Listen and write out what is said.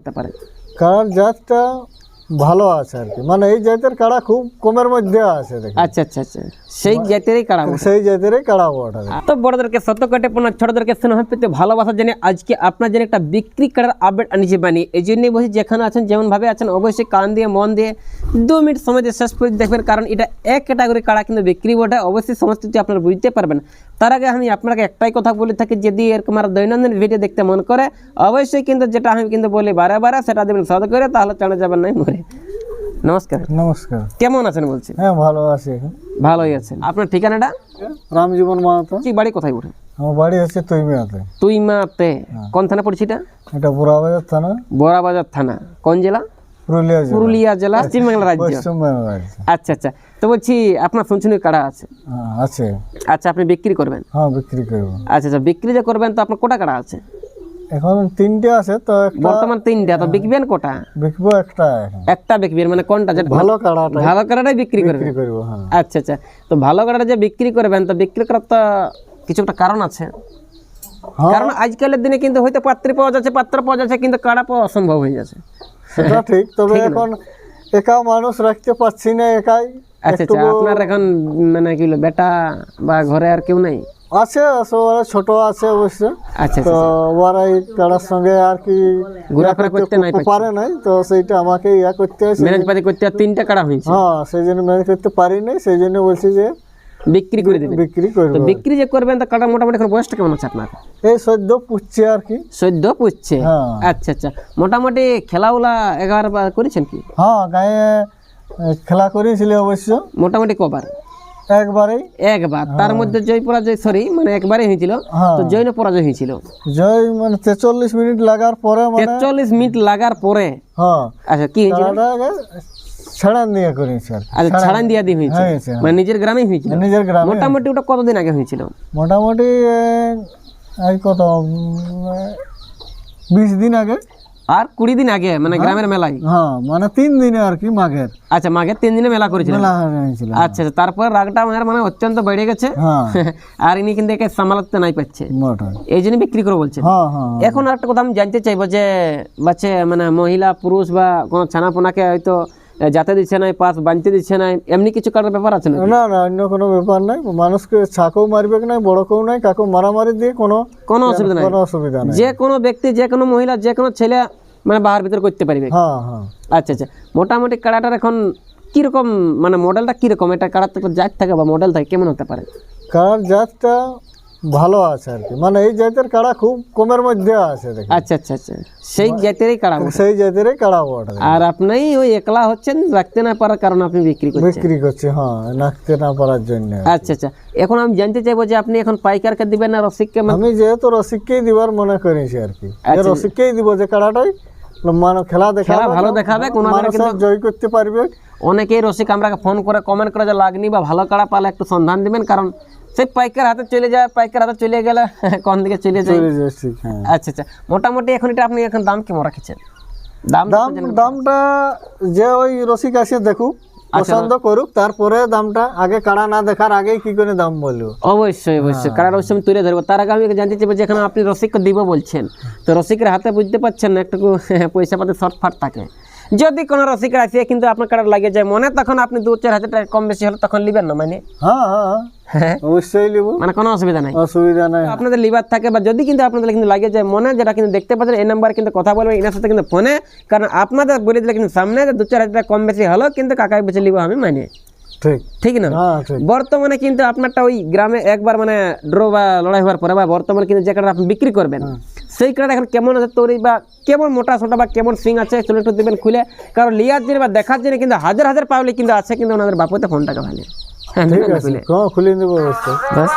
হতে পারে। কার জাতটা ভালো আছে আর কি। মানে এই জাতের কাড়া খুব কমের মধ্যে আছে আচ্ছা আচ্ছা আচ্ছা। সেই জাতেরই কাড়া সেই জাতেরই কাড়া ওটা তো বড়দেরকে সত্য কাটে পড়া ছোটদেরকে স্নেহ পেতে ভালোবাসা জেনে আজকে আপনার জন্য একটা বিক্রি করার আপডেট আনিছি বানি এই জন্যই বলছি যেখানে আছেন যেমন ভাবে আছেন অবশ্যই কান দিয়ে মন দিয়ে দু মিনিট সময় দিয়ে শেষ পর্যন্ত দেখবেন কারণ এটা এক ক্যাটাগরি কাড়া কিন্তু বিক্রি বটে। অবশ্যই সমস্ত কিছু আপনারা বুঝতে পারবেন। তার আগে আমি আপনাকে একটাই কথা বলে থাকি যদি এরকম আর দৈনন্দিন ভিডিও দেখতে মন করে অবশ্যই কিন্তু যেটা আমি কিন্তু বলি বারে বারে সেটা দেবেন সদ করে তাহলে চলে যাবেন নাই মরে নমস্কার। নমস্কার। কেমন আছেন বলছি? হ্যাঁ ভালো আছি। এখন ভালোই আছেন। আপনার ঠিকানাটা? রামজীবন মাহাতো। কি বাড়ি কোথায় আমার বাড়ি হচ্ছে তৈমিয়াতে তুই মাতে কোন থানা পড়ছি এটা এটা বুড়াবাজার থানা। বড়াবাজার থানা। কোন জেলা? পুরুলিয়া জেলা। পুরুলিয়া জেলা পশ্চিমবাংলা রাজ্য। আচ্ছা আচ্ছা। তো বলছি আপনার শুনছুনি কাড়া আছে? হ্যাঁ আছে। আচ্ছা আপনি বিক্রি করবেন? হ্যাঁ বিক্রি করব। আচ্ছা আচ্ছা বিক্রি যে করবেন তো আপনার কোটা কাড়া আছে? এখন তিনটে আছে তো বর্তমান তিনটা তো বিকবেন কোটা? বিকবো একটা একটা বিকবেন মানে কোনটা? যেটা ভালো কাড়াটা। ভালো কাড়াটাই বিক্রি করবেন বিক্রি করব হ্যাঁ। আচ্ছা আচ্ছা। তো ভালো কাড়াটা যে বিক্রি করবেন তো বিক্রি করার তো কিছু একটা কারণ আছে। হ্যাঁ। কারণ আজকালের দিনে কিন্তু হয়তো পাত্রী পাওয়া যাচ্ছে পাত্র পাওয়া যাচ্ছে কিন্তু কাড়া পাওয়া অসম্ভব হয়ে যাচ্ছে। সেটা ঠিক তবে এখন একা মানুষ রাখতে পারছি না একাই। আচ্ছা আচ্ছা। আপনার এখন মানে কি বেটা বা ঘরে আর কেউ নাই? আছে সবাই ছোট আছে অবশ্য। আচ্ছা তো ওরা এই কাড়ার সঙ্গে আর কি ঘোরাফেরা করতে নাই পারে নাই তো সেইটা আমাকে ইয়া করতে হয়েছে ম্যানেজ পাতি করতে আর তিনটা কাড়া হয়েছে? হ্যাঁ সেই জন্য ম্যানেজ করতে পারি নাই সেই জন্য বলছি যে বিক্রি করে দেবেন বিক্রি করব। তো বিক্রি যে করবেন তো কাটা মোটামুটি এখন বয়সটা কেমন আছে আপনার? এই সদ্য পুচ্ছে আর কি। সদ্য পুষছে? হ্যাঁ। আচ্ছা আচ্ছা। মোটামুটি খেলাউলা এগারো বার করেছেন কি? হ্যাঁ গায়ে খেলা করেছিল অবশ্য। মোটামুটি কবার? একবারেই? একবার। তার মধ্যে জয় পরাজয় সরি মানে একবারই হয়েছিল। হ্যাঁ। তো জৈন পরাজয় হয়েছিল। জয় মানে তেচল্লিশ মিনিট লাগার পরে মানে মিনিট লাগার পরে। হ্যাঁ। আচ্ছা কি হয়েছিল? আগে ছাড়ান দিয়ে করেছি আচ্ছা ছাড়ান দিয়া দিয়ে হয়েছে। মানে নিজের গ্রামেই হয়েছিল? নিজের গ্রামে মোটামুটি ওটা কতদিন আগে হয়েছিল? মোটামুটি এই কত উম, এ, বিশ দিন আগে। আর কুড়ি দিন আগে মানে গ্রামের মেলায়? হ্যাঁ মানে তিন দিনে আর কি মাঘের। আচ্ছা মাঘের তিন দিনে মেলা হয়েছিল আচ্ছা আচ্ছা তারপরে রাগটা আমার মানে অত্যন্ত বেড়ে গেছে। হ্যাঁ। আর ইনি কিন্তু একে সামালাতে নাই পাচ্ছে। এই জন্য বিক্রি করে বলছেন। হ্যাঁ হ্যাঁ এখন একটা কথা আমি জানতে চাইব যে বাচ্চা মানে মহিলা পুরুষ বা কোনো ছানাপোনাকে হয়তো যাতে দিচ্ছে না পাস বানতে দিচ্ছে না এমনি কিছু কাটার ব্যাপার আছে না না না অন্য কোনো ব্যাপার নাই। মানুষকে ছাকেও মারবে নাই বড় কেউ নাই কাকেও মারামারি দিয়ে কোনো কোনো অসুবিধা নাই। কোনো অসুবিধা নাই। যে কোনো ব্যক্তি যে কোনো মহিলা যে কোনো ছেলে মানে বাহার ভিতর করতে পারবে। হ্যাঁ হ্যাঁ। আচ্ছা আচ্ছা। মোটামুটি কাড়াটার এখন কীরকম মানে মডেলটা কীরকম? এটা কাড়ার তো জাত থাকে বা মডেল থাকে কেমন হতে পারে? কাড়ার জাতটা ভালো আছে আর কি। মানে এই জাতের কাড়া খুব কমের মধ্যে আছে আচ্ছা আচ্ছা আচ্ছা। সেই জাতেরই কাড়া। সেই জাতেরই কাড়া ওটা আর আপনি ওই একলা হচ্ছেন রাখতে না পারার কারণে আপনি বিক্রি করছেন? বিক্রি করছে হ্যাঁ রাখতে না পারার জন্য আচ্ছা আচ্ছা। এখন আমি জানতে চাইব যে আপনি এখন পাইকারকে দিবেন না রসিককে? আমি যেহেতু রসিককেই দিবার মনে করেছি আর কি। আচ্ছা। রসিককেই দিব যে কাড়াটাই মানে খেলা দেখা খেলা ভালো দেখাবে কোনো জয় করতে পারবে। অনেকেই রসিক আমরা ফোন করে কমেন্ট করে যে লাগনি বা ভালো কাড়া পালে একটু সন্ধান দিবেন? কারণ সেই পাইকার হাতে চলে যায় পাইকার হাতে চলে গেলে কোন দিকে চলে যায়? হ্যাঁ। আচ্ছা আচ্ছা। মোটামুটি এখন এটা আপনি এখন দাম কেমন রাখেছেন? দাম দাম দামটা যে ওই রসিক আসে দেখুক। পছন্দ করুক তারপরে দামটা আগে কাড়া না দেখার আগেই কি করে দাম বলব? অবশ্যই অবশ্যই। কাড়া রসিক আমি তুলে ধরবো। তার আগে আমি জানতে চাইব যে এখানে আপনি রসিককে দিব বলছেন। তো রসিকের হাতে বুঝতে পারছেন না একটু পয়সা পাতি শর্টফাট থাকে। যদি কোনো রসিকের আসে কিন্তু আপনার কার্ড লাগে যায় মনে তখন আপনি দু চার হাজার টাকা কম বেশি হলে তখন নেবেন না মানে? হ্যাঁ হ্যাঁ হ্যাঁ, হ্যাঁ। অবশ্যই নিব মানে কোনো অসুবিধা নাই। অসুবিধা নাই। আপনাদের লিভার থাকে বা যদি কিন্তু আপনাদের কিন্তু লাগে যায় মনে যেটা কিন্তু দেখতে পাচ্ছেন এই নাম্বারে কিন্তু কথা বলবেন এনার সাথে কিন্তু ফোনে কারণ আপনাদের বলে দিলে কিন্তু সামনে দু চার হাজার টাকা কম বেশি হলো কিন্তু কাকাই বেঁচে নিব আমি মানে। ঠিক। ঠিক না? হ্যাঁ বর্তমানে কিন্তু আপনারটা ওই গ্রামে একবার মানে ড্র বা লড়াই হওয়ার পরে বা বর্তমানে কিন্তু যে কাটা আপনি বিক্রি করবেন সেই কারণে এখন কেমন আছে তোর বা কেমন মোটা সোটা বা কেমন সিং আছে চলে একটু দেবেন খুলে। কারণ লিয়ার জন্য বা দেখার জন্য কিন্তু হাজার হাজার পাবলিক কিন্তু আছে কিন্তু ওনাদের বাপুতে ফোনটাকে ভালো হ্যাঁ খুলে। হ্যাঁ দেবো বাস